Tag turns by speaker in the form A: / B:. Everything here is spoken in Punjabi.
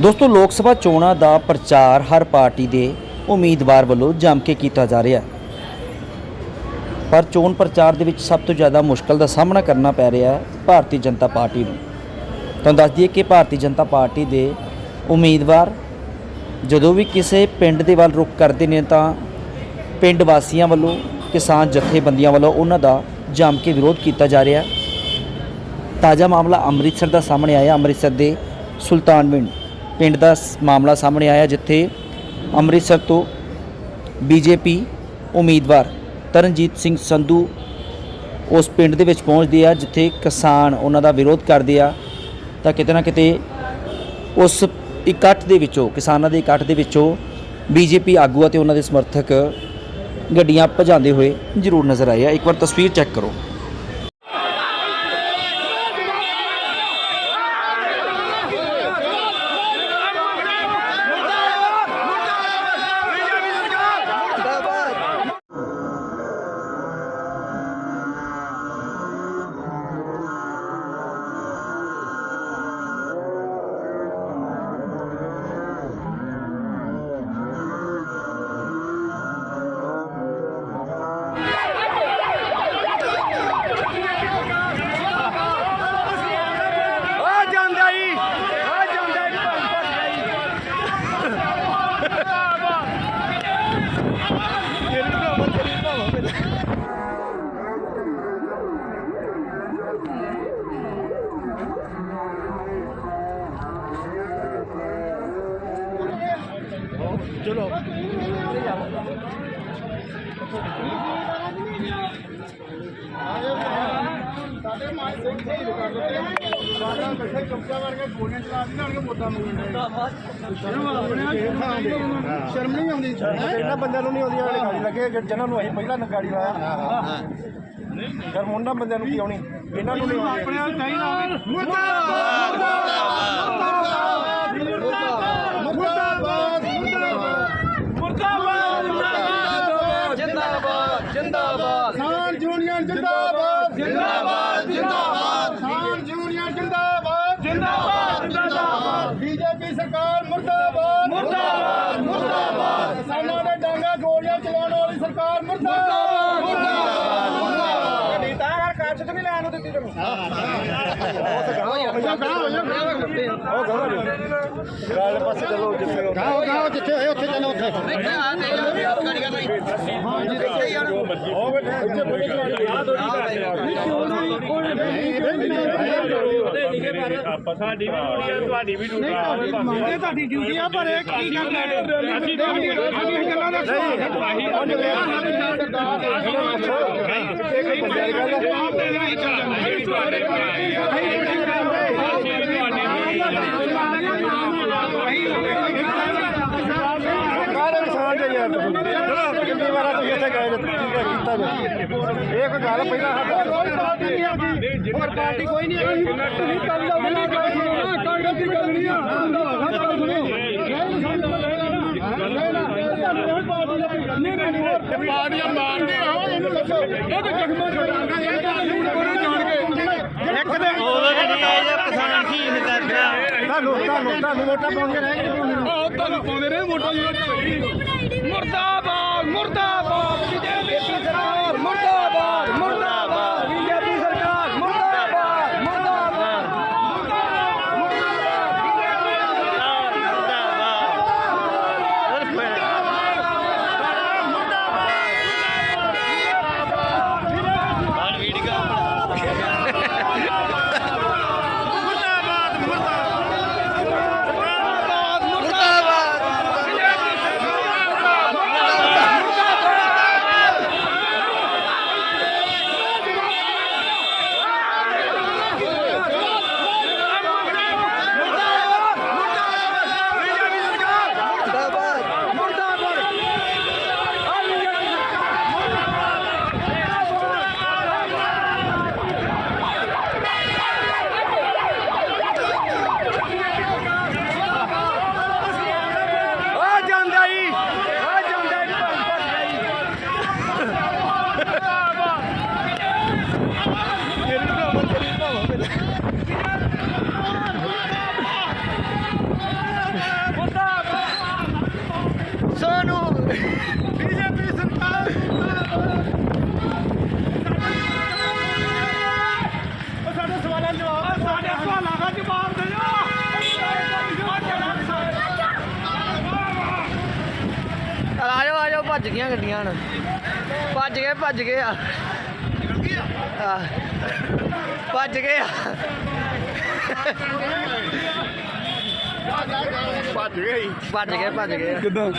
A: ਦੋਸਤੋ, ਲੋਕ ਸਭਾ ਚੋਣਾਂ ਦਾ ਪ੍ਰਚਾਰ ਹਰ ਪਾਰਟੀ ਦੇ ਉਮੀਦਵਾਰ ਵੱਲੋਂ ਜੰਮ ਕੇ ਕੀਤਾ ਜਾ ਰਿਹਾ ਪਰ ਚੋਣ ਪ੍ਰਚਾਰ ਦੇ ਵਿੱਚ ਸਭ ਤੋਂ ਜ਼ਿਆਦਾ ਮੁਸ਼ਕਲ ਦਾ ਸਾਹਮਣਾ ਕਰਨਾ ਪੈ ਰਿਹਾ ਹੈ ਭਾਰਤੀ ਜਨਤਾ ਪਾਰਟੀ ਨੂੰ। ਤੁਹਾਨੂੰ ਦੱਸ ਦਈਏ ਕਿ ਭਾਰਤੀ ਜਨਤਾ ਪਾਰਟੀ ਦੇ ਉਮੀਦਵਾਰ ਜਦੋਂ ਵੀ ਕਿਸੇ ਪਿੰਡ ਦੇ ਵੱਲ ਰੁਖ ਕਰਦੇ ਨੇ ਤਾਂ ਪਿੰਡ ਵਾਸੀਆਂ ਵੱਲੋਂ, ਕਿਸਾਨ ਜਥੇਬੰਦੀਆਂ ਵੱਲੋਂ ਉਹਨਾਂ ਦਾ ਜੰਮ ਕੇ ਵਿਰੋਧ ਕੀਤਾ ਜਾ ਰਿਹਾ ਤਾਜ਼ਾ ਮਾਮਲਾ ਅੰਮ੍ਰਿਤਸਰ ਦਾ ਸਾਹਮਣੇ ਆਇਆ। ਅੰਮ੍ਰਿਤਸਰ ਦੇ ਸੁਲਤਾਨਵਿੰਡ ਪਿੰਡ ਦਾ ਸ- ਮਾਮਲਾ ਸਾਹਮਣੇ ਆਇਆ ਜਿੱਥੇ ਅੰਮ੍ਰਿਤਸਰ ਤੋਂ ਬੀਜੇਪੀ ਉਮੀਦਵਾਰ ਤਰਨਜੀਤ ਸਿੰਘ ਸੰਧੂ ਉਸ ਪਿੰਡ ਦੇ ਵਿੱਚ ਪਹੁੰਚਦੇ ਆ, ਜਿੱਥੇ ਕਿਸਾਨ ਉਹਨਾਂ ਦਾ ਵਿਰੋਧ ਕਰਦੇ ਆ। ਤਾਂ ਕਿਤੇ ਨਾ ਕਿਤੇ ਉਸ ਇਕੱਠ ਦੇ ਵਿੱਚੋਂ, ਕਿਸਾਨਾਂ ਦੇ ਇਕੱਠ ਦੇ ਵਿੱਚੋਂ ਬੀਜੇਪੀ ਆਗੂ ਅਤੇ ਉਹਨਾਂ ਦੇ ਸਮਰਥਕ ਗੱਡੀਆਂ ਭਜਾਉਂਦੇ ਹੋਏ ਜ਼ਰੂਰ ਨਜ਼ਰ ਆਏ ਆ। ਇੱਕ ਵਾਰ ਤਸਵੀਰ ਚੈੱਕ ਕਰੋ।
B: ਚਲੋ ਸਾਡੇ ਮਾਈ ਸਿੰਘ ਸਹੀ ਕਰ ਦਿੱਤੇ ਸਾਡਾ ਬੈਠੇ ਚੁੱਪਚਾ ਕਰਕੇ ਗੋਲੀਆਂ ਚਲਾ ਦੀ ਨਾਲ ਮੋਟਾ ਮੁੰਡੇ ਸ਼ਰਮ ਨਹੀਂ ਆਉਂਦੀ ਇਹਨਾਂ ਬੰਦਿਆਂ ਨੂੰ ਨਹੀਂ ਆਉਂਦੀ ਵਾਲੀ ਗਾੜੀ ਲੱਗੇ ਜਿਹਨਾਂ ਨੂੰ ਅਸੀਂ ਪਹਿਲਾਂ ਗਾੜੀ ਲਾਇਆ ਸ਼ਰਮ ਉਹਨਾਂ ਬੰਦਿਆਂ ਨੂੰ ਕੀ ਆਉਣੀ ਇਹਨਾਂ ਨੂੰ ਨਹੀਂ ਆਉਂਦੀ ਆਪਣੇ ਆਪ ਚਾਹੀਦਾ ਮੁਰਦਾਬਾਦ ਮੁਰਦਾਬਾਦ ਮੁਰਦਾਬਾਦ ਜਿੰਦਾਬਾਦ ਜਿੰਦਾਬਾਦ ਜਿੰਦਾਬਾਦ ਜਿੰਦਾਬਾਦ ਕਿਸਾਨ ਯੂਨੀਅਨ ਜਿੰਦਾਬਾਦ ਜਿੰਦਾਬਾਦ ਜਿੰਦਾਬਾਦ ਬੀਜੇਪੀ ਸਰਕਾਰ ਮੁਰਦਾਬਾਦ। ਮੁਰਦਾਬਾਦ। ਮੁਰਦਾਬਾਦ। ਕਿਸਾਨਾਂ ਦੇ ਡਾਂਗਾ ਗੋਲੀਆਂ ਚਲਾਉਣ ਵਾਲੀ ਸਰਕਾਰ ਮੁਰਦਾਬਾਦ। ਮੁਰਦਾਬਾਦ। ਮੁਰਦਾਬਾਦ। ਤਾਂ ਯਾਰ ਕਾਚ ਤੇ ਵੀ ਲੈਣ ਨੂੰ ਦਿੱਤੀ ਤੈਨੂੰ। ਉਹ ਗੱਲ ਪਾਸੇ ਚਲੋ ਜਿੱਥੇ ਗਾਓ ਗਾਓ ਜਿੱਥੇ ਹੋਏ ਉੱਥੇ ਚਲੋ ਉੱਥੇ।
C: ਆਪਾਂ ਸਾਡੀ ਵੀ ਡਿਊਟੀ ਆ ਤੁਹਾਡੀ ਵੀ ਡਿਊਟੀ
B: ਮੰਗੇ ਤੁਹਾਡੀ ਡਿਊਟੀ ਆ ਪਰ ਇਹ ਕੀ ਗੱਲ ਹੈ ਅਸੀਂ ਅਸੀਂ ਗੱਲਾਂ ਦਾ ਕਾਹਦੇ ਕਿਸਾਨ ਦੇ ਯਾਰ ਚਲੋ ਕਿੰਨੀ ਵਾਰ ਤੁਸੀਂ ਇੱਥੇ ਗਏ ਜੇ ਠੀਕ ਹੈ ਕੀਤਾ ਜੇ ਇਹ ਕੋਈ ਗੱਲ ਪਹਿਲਾਂ ਹੋਰ ਪਾਰਟੀ ਕੋਈ ਨਹੀਂ ਹੈਗੀ ਤੁਸੀਂ ਕਰ ਲਓ ਨਹੀਂ ਕਾਂਗਰਸ ਦੀ ਗੱਲ ਨਹੀਂ ਆ ਪਾਰਟੀਆਂ ਮਾਰਦੇ ਆ ਇਹਨੂੰ ਦੱਸੋ ਇਹ ਤਾਂ ਜਗਮਾ ਛੋੜਾਂਗਾ ਇਹ ਤਾਂ ਅਸੀਂ ਕੋਰੇ ਜਾਣ ਕੇ ਇੱਕ ਦੇ
C: ਕਿਸਾਨ ਕੀ ਕਰਦਾ
B: ਤੁਹਾਨੂੰ ਤੁਹਾਨੂੰ ਤੁਹਾਨੂੰ ਵੋਟਾਂ ਪਾਉਂਦੇ ਰਹੇ ਤੁਹਾਨੂੰ ਪਾਉਂਦੇ ਰਹੇ ਵੋਟਾਂ ਜੀ ਮੁਰਦਾਬਾਦ ਮੁਰਦਾਬਾਦ ਸਰਕਾਰ ਉਹ ਸਾਡੇ
D: ਭੱਜ ਗਈਆਂ ਗੱਡੀਆਂ ਹੁਣ। ਭੱਜ ਗਏ ਭੱਜ ਗਏ ਆ। ਭੱਜ ਗਏ ਆ।
B: ਭੱਜ ਗਏ।
D: ਭੱਜ ਗਏ ਭੱਜ ਗਏ
B: ਕਿਦਾਂ?